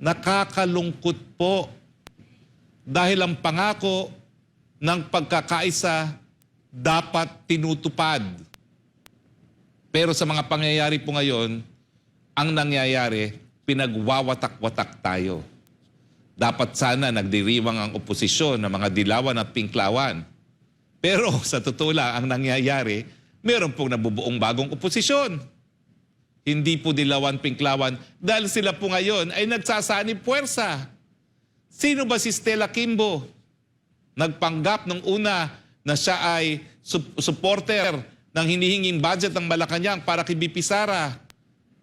Nakakalungkot po. Dahil ang pangako ng pagkakaisa dapat tinutupad. Pero sa mga pangyayari po ngayon, ang nangyayari, pinagwawatak-watak tayo. Dapat sana nagdiriwang ang oposisyon ng mga dilawan at pinklawan. Pero sa totoo lang, ang nangyayari, meron pong nabubuong bagong oposisyon. Hindi po dilawan pinklawan dahil sila po ngayon ay nagsasanib puwersa. Sino ba si Stella Kimbo? Nagpanggap nung una na siya ay sup- supporter ng hinihinging budget ng Malacanang para kay BP Sara.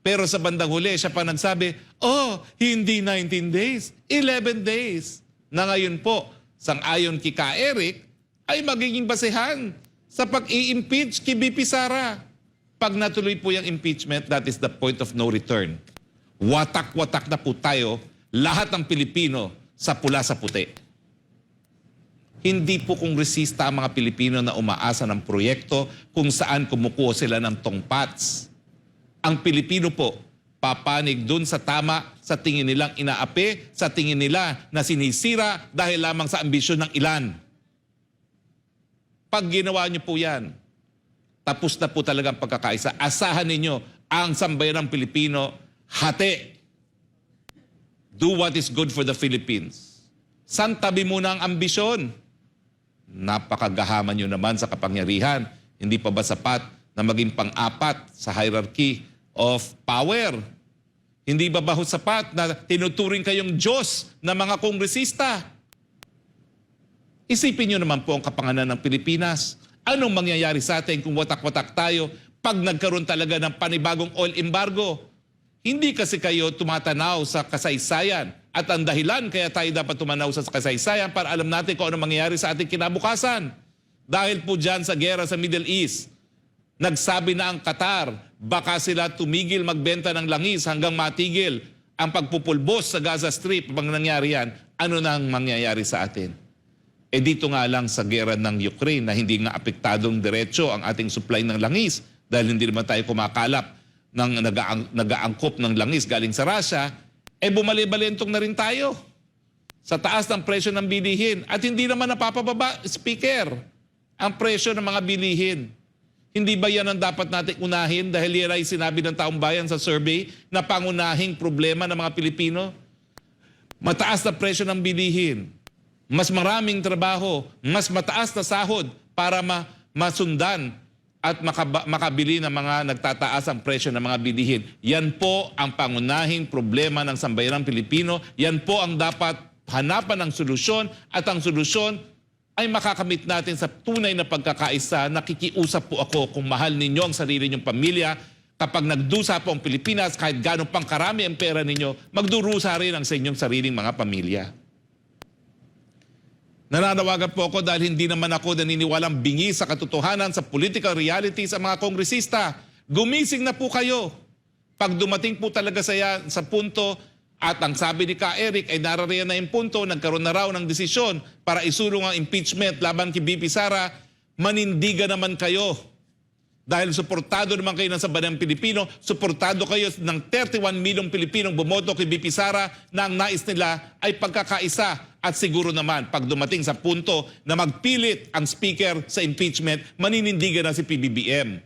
Pero sa bandang huli, siya pa nagsabi, oh, hindi 19 days, 11 days. Na ngayon po, sang-ayon kay Ka Eric, ay magiging basehan sa pag-i-impeach kay BP Sara. Pag natuloy po yung impeachment, that is the point of no return. Watak-watak na po tayo, lahat ng Pilipino, sa pula sa puti. Hindi po kongresista ang mga Pilipino na umaasa ng proyekto kung saan kumukuha sila ng tongpats. Ang Pilipino po, papanig dun sa tama sa tingin nilang inaapi, sa tingin nila na sinisira dahil lamang sa ambisyon ng ilan. Pag ginawa niyo po yan, tapos na po talaga ang pagkakaisa. Asahan ninyo ang sambayan ng Pilipino, hati. Do what is good for the Philippines. Santabi muna ang ambisyon. Napakagahaman nyo naman sa kapangyarihan. Hindi pa ba sapat na maging pang-apat sa hierarchy of power? Hindi ba ba sapat na tinuturing kayong Diyos na mga kongresista? Isipin nyo naman po ang kapanganan ng Pilipinas. Anong mangyayari sa atin kung watak-watak tayo pag nagkaroon talaga ng panibagong oil embargo? Hindi kasi kayo tumatanaw sa kasaysayan at ang dahilan kaya tayo dapat tumanaw sa kasaysayan para alam natin kung ano mangyayari sa ating kinabukasan. Dahil po dyan sa gera sa Middle East, nagsabi na ang Qatar, baka sila tumigil magbenta ng langis hanggang matigil ang pagpupulbos sa Gaza Strip. Pag nangyari yan, ano na ang mangyayari sa atin? Eh dito nga lang sa gera ng Ukraine na hindi nga apektadong diretso ang ating supply ng langis dahil hindi naman tayo kumakalap ng nagaang, nagaangkop ng langis galing sa Russia, eh bumalibalentong na rin tayo sa taas ng presyo ng bilihin. At hindi naman napapababa, Speaker, ang presyo ng mga bilihin. Hindi ba yan ang dapat natin unahin dahil yan ay sinabi ng taong bayan sa survey na pangunahing problema ng mga Pilipino? Mataas na presyo ng bilihin, mas maraming trabaho, mas mataas na sahod para ma- masundan at makabili ng mga nagtataas ang presyo ng mga bilihin. Yan po ang pangunahing problema ng sambayanang Pilipino. Yan po ang dapat hanapan ng solusyon at ang solusyon ay makakamit natin sa tunay na pagkakaisa. Nakikiusap po ako kung mahal ninyo ang sarili ninyong pamilya. Kapag nagdusa po ang Pilipinas, kahit gano'n pang karami ang pera ninyo, magdurusa rin ang sa inyong sariling mga pamilya. Nananawagan po ako dahil hindi naman ako naniniwalang bingi sa katotohanan sa political reality sa mga kongresista. Gumising na po kayo. Pag dumating po talaga sa, ya- sa punto at ang sabi ni Ka Eric ay narariyan na yung punto, nagkaroon na raw ng desisyon para isulong ang impeachment laban kay BP Sara, manindiga naman kayo. Dahil suportado naman kayo ng sabanang Pilipino, suportado kayo ng 31 milyong Pilipinong bumoto kay BP Sara na ang nais nila ay pagkakaisa. At siguro naman, pag dumating sa punto na magpilit ang speaker sa impeachment, maninindigan na si PBBM.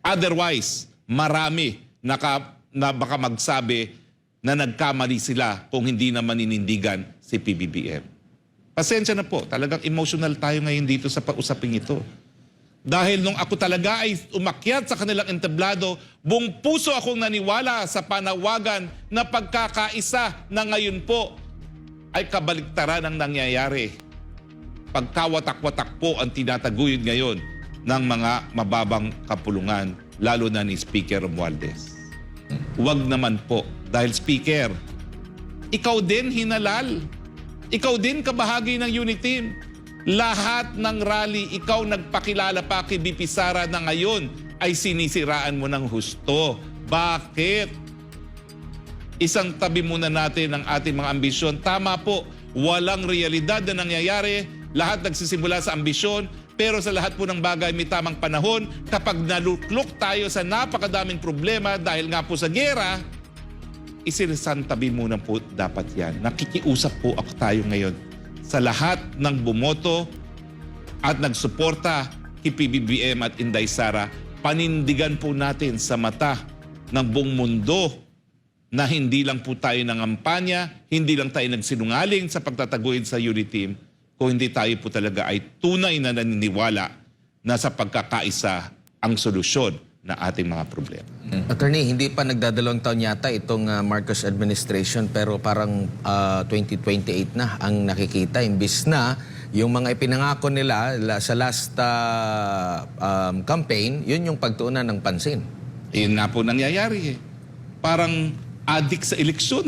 Otherwise, marami naka, na baka magsabi na nagkamali sila kung hindi na maninindigan si PBBM. Pasensya na po, talagang emotional tayo ngayon dito sa pag-usaping ito. Dahil nung ako talaga ay umakyat sa kanilang entablado, buong puso akong naniwala sa panawagan na pagkakaisa na ngayon po ay kabaliktaran ang nangyayari. Pagkawatak-watak po ang tinataguyod ngayon ng mga mababang kapulungan, lalo na ni Speaker Romualdez. Huwag naman po, dahil Speaker, ikaw din hinalal. Ikaw din kabahagi ng unit team. Lahat ng rally, ikaw nagpakilala pa kay BP Sara na ngayon ay sinisiraan mo ng husto. Bakit? Isang tabi muna natin ang ating mga ambisyon. Tama po, walang realidad na nangyayari. Lahat nagsisimula sa ambisyon. Pero sa lahat po ng bagay may tamang panahon. Kapag naluklok tayo sa napakadaming problema dahil nga po sa gera, isirisantabi muna po dapat yan. Nakikiusap po ako tayo ngayon sa lahat ng bumoto at nagsuporta kay PBBM at Inday Sara, panindigan po natin sa mata ng buong mundo na hindi lang po tayo nangampanya, hindi lang tayo nagsinungaling sa pagtataguin sa unity team, kung hindi tayo po talaga ay tunay na naniniwala na sa pagkakaisa ang solusyon na ating mga problema. Attorney, hindi pa nagdadalawang taon yata itong uh, Marcos administration pero parang uh, 2028 na ang nakikita imbis na yung mga ipinangako nila la- sa last uh, um, campaign, yun yung pagtuunan ng pansin. Yun na po nangyayari eh. Parang adik sa eleksyon.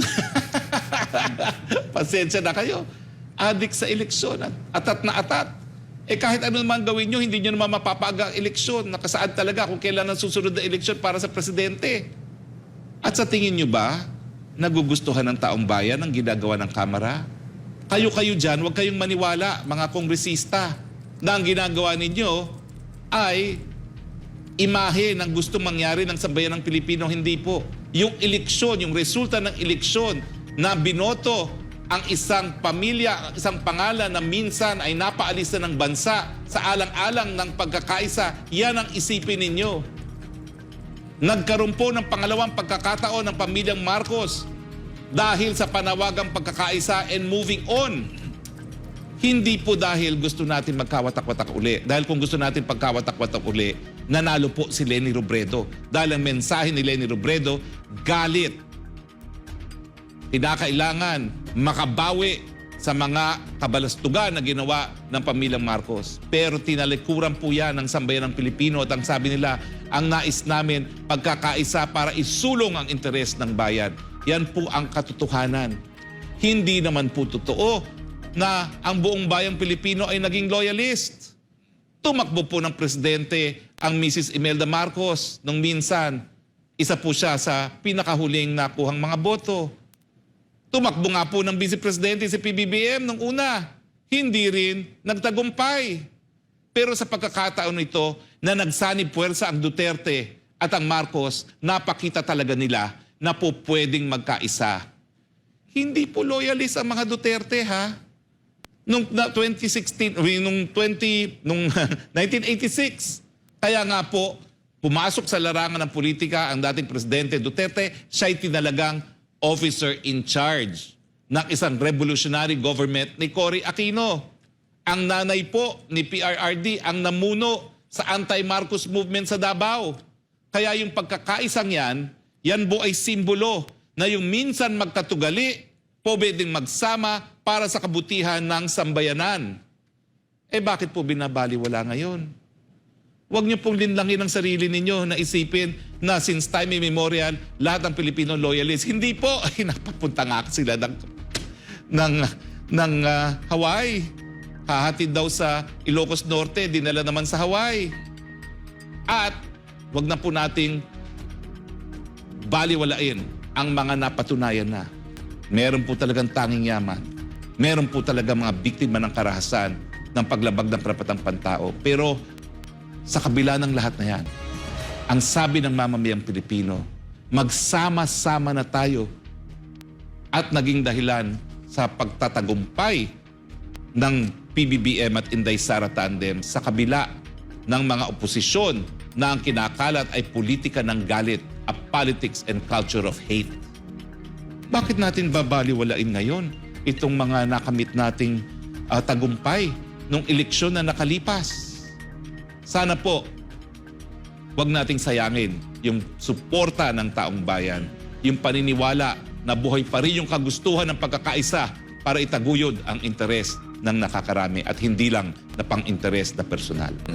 Pasensya na kayo. Adik sa eleksyon. At atat na atat. Eh kahit ano naman gawin nyo, hindi nyo naman mapapaga ang eleksyon. Nakasaad talaga kung kailan ang susunod na eleksyon para sa presidente. At sa tingin nyo ba, nagugustuhan ng taong bayan ang ginagawa ng Kamara? Kayo-kayo dyan, huwag kayong maniwala, mga kongresista, na ang ginagawa ninyo ay imahe ng gusto mangyari ng sambayan ng Pilipino, hindi po. Yung eleksyon, yung resulta ng eleksyon na binoto ang isang pamilya, ang isang pangalan na minsan ay napaalis na ng bansa sa alang-alang ng pagkakaisa, yan ang isipin ninyo. Nagkaroon po ng pangalawang pagkakataon ng pamilyang Marcos dahil sa panawagang pagkakaisa and moving on. Hindi po dahil gusto natin magkawatak-watak uli. Dahil kung gusto natin pagkawatak-watak uli, nanalo po si Lenny Robredo. Dahil ang mensahe ni Lenny Robredo, galit. Kinakailangan makabawi sa mga kabalastugan na ginawa ng pamilyang Marcos. Pero tinalikuran po yan ng sambayan ng Pilipino at ang sabi nila, ang nais namin pagkakaisa para isulong ang interes ng bayan. Yan po ang katotohanan. Hindi naman po totoo na ang buong bayang Pilipino ay naging loyalist. Tumakbo po ng presidente ang Mrs. Imelda Marcos nung minsan. Isa po siya sa pinakahuling nakuhang mga boto. Tumakbo nga po ng Vice Presidente si PBBM nung una. Hindi rin nagtagumpay. Pero sa pagkakataon ito na nagsanib puwersa ang Duterte at ang Marcos, napakita talaga nila na po pwedeng magkaisa. Hindi po loyalist ang mga Duterte ha. Nung na 2016, I mean, nung 20 nung 1986. Kaya nga po pumasok sa larangan ng politika ang dating presidente Duterte, siya'y tinalagang officer in charge ng isang revolutionary government ni Cory Aquino. Ang nanay po ni PRRD ang namuno sa anti-Marcos movement sa Davao. Kaya yung pagkakaisang yan, yan po ay simbolo na yung minsan magkatugali, pwedeng magsama para sa kabutihan ng sambayanan. Eh bakit po binabaliwala ngayon? Huwag niyo pong linlangin ang sarili ninyo na isipin na since time immemorial, lahat ng Pilipino loyalists. Hindi po. Ay, napapunta nga sila ng, ng, ng ah, Hawaii. Hahatid daw sa Ilocos Norte, dinala naman sa Hawaii. At wag na po nating baliwalain ang mga napatunayan na. Meron po talagang tanging yaman. Meron po talaga mga biktima ng karahasan ng paglabag ng karapatang pantao. Pero sa kabila ng lahat na yan, ang sabi ng mamamayang Pilipino, magsama-sama na tayo at naging dahilan sa pagtatagumpay ng PBBM at Inday Sara Tandem sa kabila ng mga oposisyon na ang kinakalat ay politika ng galit, a politics and culture of hate. Bakit natin babaliwalain ngayon itong mga nakamit nating ah, tagumpay nung eleksyon na nakalipas? Sana po, wag nating sayangin yung suporta ng taong bayan, yung paniniwala na buhay pa rin yung kagustuhan ng pagkakaisa para itaguyod ang interes ng nakakarami at hindi lang na pang-interes na personal.